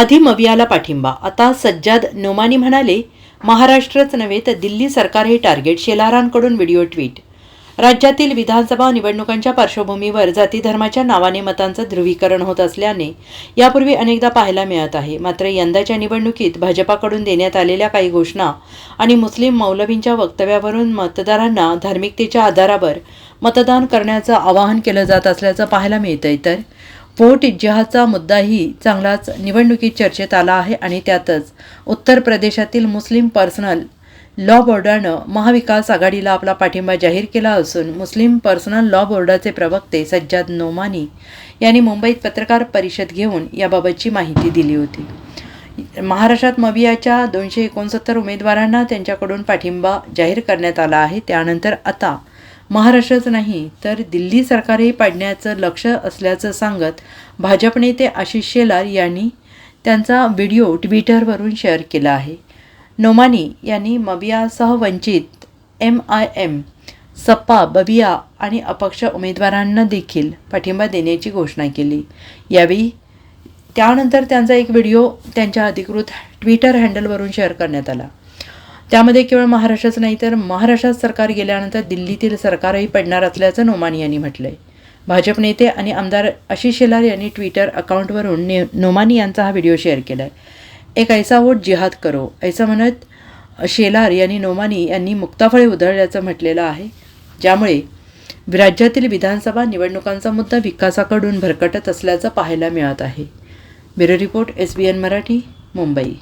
आधी मवियाला पाठिंबा. आता सज्जाद नोमानी म्हणाले महाराष्ट्रच नव्हे तर दिल्ली सरकार हे टार्गेट शेलारांकडून व्हिडिओ ट्विट. राज्यातील विधानसभा निवडणुकांच्या पार्श्वभूमीवर जाती धर्माच्या नावाने मतांचं ध्रुवीकरण होत असल्याने यापूर्वी अनेकदा पाहायला मिळत आहे. मात्र यंदाच्या निवडणुकीत भाजपाकडून देण्यात आलेल्या काही घोषणा आणि मुस्लिम मौलवींच्या वक्तव्यावरून मतदारांना धार्मिकतेच्या आधारावर मतदान करण्याचं आवाहन केलं जात असल्याचं पाहायला मिळतंय. तर व्होट जिहादचा मुद्दाही चांगलाच निवडणुकीत चर्चेत आला आहे आणि त्यातच उत्तर प्रदेशातील मुस्लिम पर्सनल लॉ बोर्डानं महाविकास आघाडीला आपला पाठिंबा जाहीर केला असून मुस्लिम पर्सनल लॉ बोर्डाचे प्रवक्ते सज्जाद नोमानी यांनी मुंबईत पत्रकार परिषद घेऊन याबाबतची माहिती दिली होती. महाराष्ट्रात मवियाच्या दोनशे एकोणसत्तर उमेदवारांना त्यांच्याकडून पाठिंबा जाहीर करण्यात आला आहे. त्यानंतर आता महाराष्ट्रच नाही तर दिल्ली सरकारही पाडण्याचं लक्ष असल्याचं सांगत भाजप नेते आशिष शेलार यांनी त्यांचा व्हिडिओ ट्विटरवरून शेअर केला आहे. नोमानी यांनी मबियासह वंचित एम आय एम सपा बबिया आणि अपक्ष उमेदवारांना देखील पाठिंबा देण्याची घोषणा केली. यावेळी त्यानंतर त्यांचा एक व्हिडिओ त्यांच्या अधिकृत ट्विटर हँडलवरून शेअर करण्यात आला. त्यामध्ये केवळ महाराष्ट्रच नाही तर महाराष्ट्रात सरकार गेल्यानंतर दिल्लीतील सरकारही पडणार असल्याचं नोमानी यांनी म्हटलंय. भाजप नेते आणि आमदार आशिष शेलार यांनी ट्विटर अकाउंटवरून ने नोमानी यांचा हा व्हिडिओ शेअर केला आहे एक ऐसा वोट जिहाद करो ऐसा म्हणत शेलार यांनी नोमानी यांनी मुक्ताफळे उधळल्याचं म्हटलेलं आहे. ज्यामुळे राज्यातील विधानसभा निवडणुकांचा मुद्दा विकासाकडून भरकटत असल्याचं पाहायला मिळत आहे. Bureau report S B N Marathi Mumbai.